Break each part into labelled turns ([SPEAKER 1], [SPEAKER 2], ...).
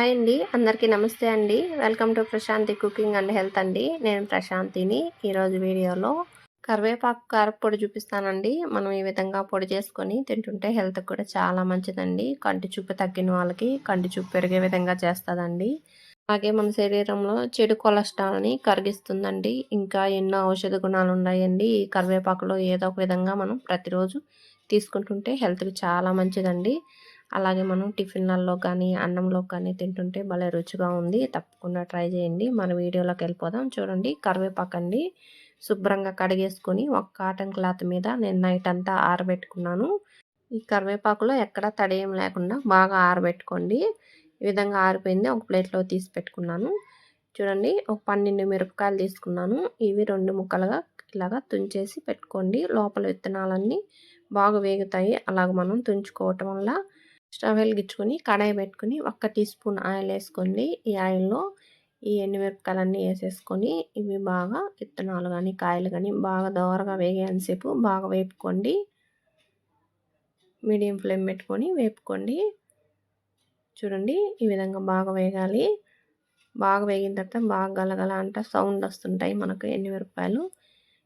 [SPEAKER 1] Hi అండి అందరికీ నమస్తే అండి. Welcome to Prashanti cooking and health అండి. నేను ప్రశాంతిని. ఈరోజు వీడియోలో కరివేపాకు కారపొడి చూపిస్తానండి. మనం ఈ విధంగా పొడి చేసుకొని తింటుంటే హెల్త్ కూడా చాలా మంచిదండి. కంటి చూపు తగ్గిన వాళ్ళకి కంటి చూపు పెరిగే విధంగా చేస్తుందండి. అలాగే మన శరీరంలో చెడు కొలెస్ట్రాల్ని కరిగిస్తుందండి. ఇంకా ఎన్నో ఔషధ గుణాలు ఉన్నాయండి. ఈ కరివేపాకులో ఏదో ఒక విధంగా మనం ప్రతిరోజు తీసుకుంటుంటే హెల్త్కి చాలా మంచిదండి. అలాగే మనం టిఫిన్లలో కానీ అన్నంలో కానీ తింటుంటే భలే రుచిగా ఉంది. తప్పకుండా ట్రై చేయండి. మన వీడియోలోకి వెళ్ళిపోదాం. చూడండి కరివేపాకు అండి. శుభ్రంగా కడిగేసుకొని ఒక కాటన్ క్లాత్ మీద నేను నైట్ అంతా ఆరబెట్టుకున్నాను. ఈ కరివేపాకులో ఎక్కడ తడేయం లేకుండా బాగా ఆరబెట్టుకోండి. ఈ విధంగా ఆరిపోయింది. ఒక ప్లేట్లో తీసి పెట్టుకున్నాను. చూడండి ఒక పన్నెండు మిరపకాయలు తీసుకున్నాను. ఇవి రెండు ముక్కలుగా ఇలాగా తుంచేసి పెట్టుకోండి. లోపల విత్తనాలన్నీ బాగా వేగుతాయి. అలాగ మనం తుంచుకోవటం వల్ల స్టవ్ వెలిగించుకొని కడాయి పెట్టుకుని ఒక్క టీ స్పూన్ ఆయిల్ వేసుకోండి. ఈ ఆయిల్లో ఈ ఎండుమిరపకాయలన్నీ వేసేసుకొని ఇవి బాగా విత్తనాలు కానీ కాయలు కానీ బాగా దోరగా వేగేంతసేపు బాగా వేపుకోండి. మీడియం ఫ్లేమ్ పెట్టుకొని వేపుకోండి. చూడండి ఈ విధంగా బాగా వేగాలి. బాగా వేగిన తర్వాత బాగా గలగల అంట సౌండ్ వస్తుంటాయి మనకు ఎండుమిరపకాయలు.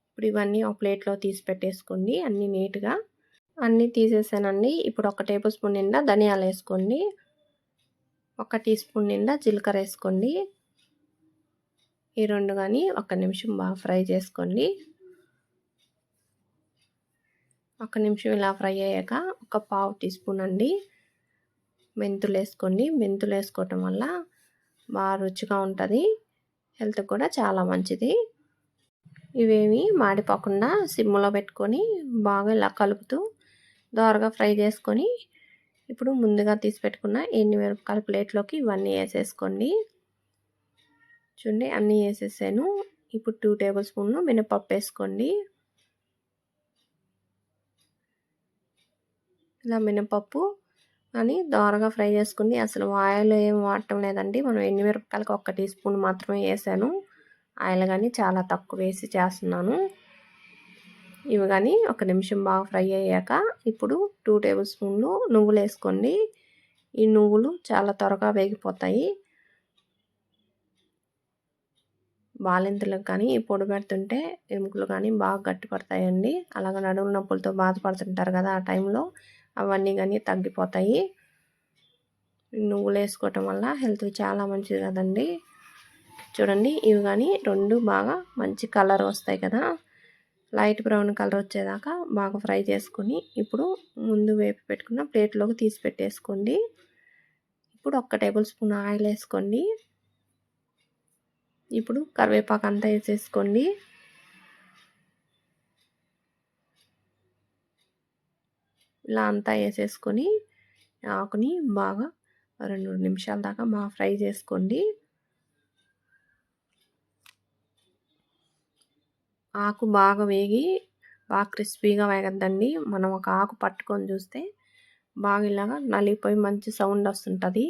[SPEAKER 1] ఇప్పుడు ఇవన్నీ ఒక ప్లేట్లో తీసి పెట్టేసుకోండి అన్నీ నీట్గా. అన్నీ తీసేసానండి. ఇప్పుడు ఒక టేబుల్ స్పూన్ నిండా ధనియాలు వేసుకోండి. ఒక టీ స్పూన్ నిండా జీలకర్ర వేసుకోండి. ఈ రెండు కానీ ఒక నిమిషం బాగా ఫ్రై చేసుకోండి. ఒక నిమిషం ఇలా ఫ్రై అయ్యాక ఒక పావు టీ స్పూన్ అండి మెంతులు వేసుకోండి. మెంతులు వేసుకోవటం వల్ల బాగా రుచిగా ఉంటుంది. హెల్త్ కూడా చాలా మంచిది. ఇవేమి మాడిపోకుండా సిమ్లో పెట్టుకొని బాగా ఇలా కలుపుతూ దోరగా ఫ్రై చేసుకొని ఇప్పుడు ముందుగా తీసి పెట్టుకున్న ఎన్ని మిరపకాయల ప్లేట్లోకి ఇవన్నీ వేసేసుకోండి. చూడండి అన్నీ వేసేసాను. ఇప్పుడు టూ టేబుల్ స్పూన్లు మినపప్పు వేసుకోండి. ఇలా మినపప్పు అని దోరగా ఫ్రై చేసుకుంది. అసలు ఆయిల్ ఏం వాడటం లేదండి. మనం ఎన్ని మిరపకాయలకు ఒక్క టీ స్పూన్ మాత్రమే వేసాను. ఆయిల్ కానీ చాలా తక్కువ వేసి చేస్తున్నాను. ఇవి కానీ ఒక నిమిషం బాగా ఫ్రై అయ్యాక ఇప్పుడు టూ టేబుల్ స్పూన్లు నువ్వులు వేసుకోండి. ఈ నువ్వులు చాలా త్వరగా వేగిపోతాయి. బాలింతలకు కానీ పొడి పెడుతుంటే ఎముకలు కానీ బాగా గట్టి పడతాయండి. అలాగ నడుము నొప్పులతో బాధపడుతుంటారు కదా ఆ టైంలో అవన్నీ కానీ తగ్గిపోతాయి. నువ్వులు వేసుకోవటం వల్ల హెల్త్ చాలా మంచిది కదండి. చూడండి ఇవి కానీ రెండు బాగా మంచి కలర్ వస్తాయి కదా. లైట్ బ్రౌన్ కలర్ వచ్చేదాకా బాగా ఫ్రై చేసుకొని ఇప్పుడు ముందు వేపి పెట్టుకున్న ప్లేట్లోకి తీసి పెట్టేసుకోండి. ఇప్పుడు ఒక్క టేబుల్ స్పూన్ ఆయిల్ వేసుకోండి. ఇప్పుడు కరివేపాకు అంతా వేసేసుకోండి. ఇలా అంతా వేసేసుకొని ఆకుని బాగా రెండు నిమిషాల దాకా బాగా ఫ్రై చేసుకోండి. ఆకు బాగా వేగి బాగా క్రిస్పీగా వేగద్దండి. మనం ఒక ఆకు పట్టుకొని చూస్తే బాగా ఇలాగా నలిగిపోయి మంచి సౌండ్ వస్తుంటుంది.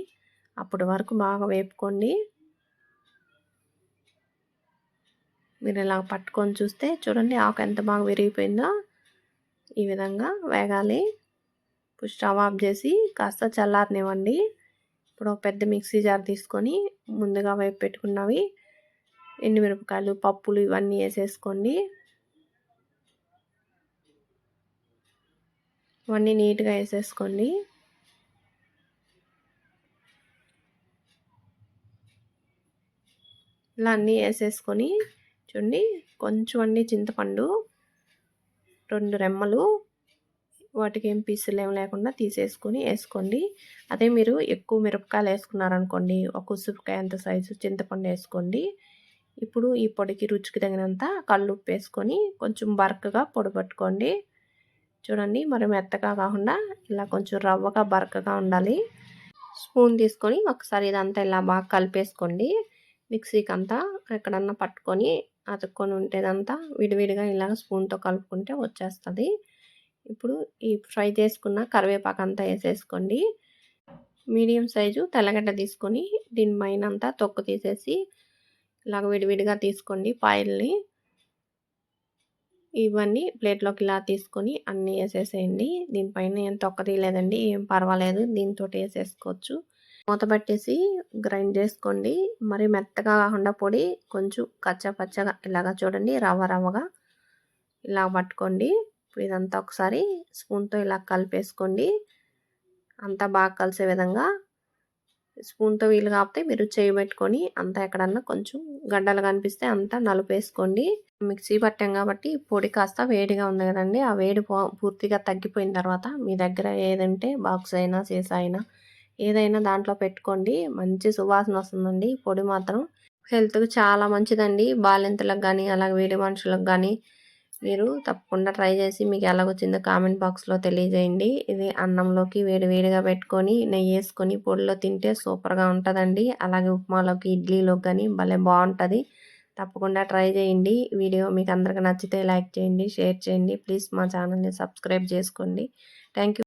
[SPEAKER 1] అప్పటి వరకు బాగా వేపుకోండి. మీరు ఇలా పట్టుకొని చూస్తే చూడండి ఆకు ఎంత బాగా విరిగిపోయిందో. ఈ విధంగా వేగాలి. ఇప్పుడు స్టవ్ ఆఫ్ చేసి కాస్త చల్లారనివ్వండి. ఇప్పుడు పెద్ద మిక్సీ జార్ తీసుకొని ముందుగా వేపు పెట్టుకున్నవి ఎండుమిరపకాయలు పప్పులు ఇవన్నీ వేసేసుకోండి. ఇవన్నీ నీట్గా వేసేసుకోండి. ఇలా అన్నీ వేసేసుకొని చూడండి కొంచెం అన్నీ చింతపండు రెండు రెమ్మలు వాటికి ఏం పీసులు ఏం లేకుండా తీసేసుకొని వేసుకోండి. అదే మీరు ఎక్కువ మిరపకాయలు వేసుకున్నారనుకోండి ఒక ఉసిరికాయ అంత సైజు చింతపండు వేసుకోండి. ఇప్పుడు ఈ పొడికి రుచికి తగినంత కళ్ళుప్పు వేసుకొని కొంచెం బరకగా పొడి పట్టుకోండి. చూడండి మరి మెత్తగా కాకుండా ఇలా కొంచెం రవ్వగా బరకగా ఉండాలి. స్పూన్ తీసుకొని ఒకసారి ఇదంతా ఇలా బాగా కలిపేసుకోండి. మిక్సీకి అంతా ఎక్కడన్నా పట్టుకొని అతుక్కొని ఉంటేదంతా విడివిడిగా ఇలా స్పూన్తో కలుపుకుంటే వచ్చేస్తుంది. ఇప్పుడు ఈ ఫ్రై చేసుకున్న కరివేపాకు అంతా వేసేసుకోండి. మీడియం సైజు తెల్లగడ్డ తీసుకొని దీని పైన అంతా తొక్కు తీసేసి ఇలాగ విడివిడిగా తీసుకోండి పాయల్ని ఇవన్నీ ప్లేట్లోకి ఇలా తీసుకొని అన్నీ వేసేసేయండి. దీనిపైన ఏం తొక్క తీయలేదండి ఏం పర్వాలేదు దీంతో వేసేసుకోవచ్చు. మూత పెట్టేసి గ్రైండ్ చేసుకోండి. మరి మెత్తగా కాకుండా పొడి కొంచెం కచ్చా పచ్చగా ఇలాగా చూడండి రవ్వ రవ్వగా ఇలా పట్టుకోండి. ఇదంతా ఒకసారి స్పూన్తో ఇలా కలిపేసుకోండి. అంతా బాగా కలిసే విధంగా స్పూన్తో వీలు కాకపోతే మీరు చేయి పెట్టుకొని అంతా ఎక్కడన్నా కొంచెం గడ్డలు కనిపిస్తే అంతా నలుపేసుకోండి. మిక్సీ పట్టాం కాబట్టి పొడి కాస్త వేడిగా ఉంది కదండి ఆ వేడి పూర్తిగా తగ్గిపోయిన తర్వాత మీ దగ్గర ఏదంటే బాక్స్ అయినా సీసా అయినా ఏదైనా దాంట్లో పెట్టుకోండి. మంచి సువాసన వస్తుందండి. పొడి మాత్రం హెల్త్కి చాలా మంచిదండి. బాలింతలకు కానీ అలాగే వేడి మనుషులకు కానీ మీరు తప్పకుండా ట్రై చేసి మీకు ఎలాగొచ్చిందో కామెంట్ బాక్స్లో తెలియజేయండి. ఇది అన్నంలోకి వేడి వేడిగా పెట్టుకొని నెయ్యి వేసుకొని పొడిలో తింటే సూపర్గా ఉంటుందండి. అలాగే ఉప్మాలోకి ఇడ్లీలోకి కానీ భలే బాగుంటుంది తప్పకుండా ట్రై చేయండి. వీడియో మీకు అందరికీ నచ్చితే లైక్ చేయండి షేర్ చేయండి. ప్లీజ్ మా ఛానల్ని సబ్స్క్రైబ్ చేసుకోండి. థ్యాంక్